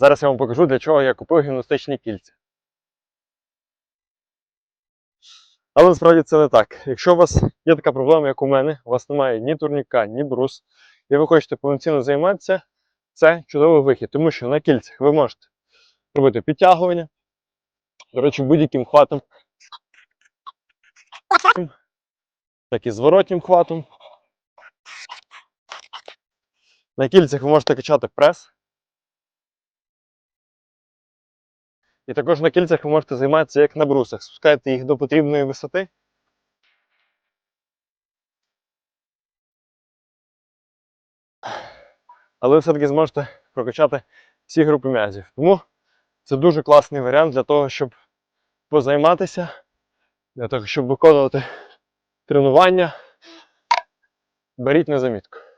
Зараз я вам покажу, для чого я купив гімнастичні кільця. Але насправді це не так. Якщо у вас є така проблема, як у мене, у вас немає ні турніка, ні брус, і ви хочете повноцінно займатися, це чудовий вихід, тому що на кільцях ви можете робити підтягування, до речі, будь-яким хватом, так і зворотнім хватом. На кільцях ви можете качати прес. І також на кільцях ви можете займатися як на брусах. Спускаєте їх до потрібної висоти. Але ви все-таки зможете прокачати всі групи м'язів. Тому це дуже класний варіант для того, щоб позайматися, для того, щоб виконувати тренування. Беріть на замітку.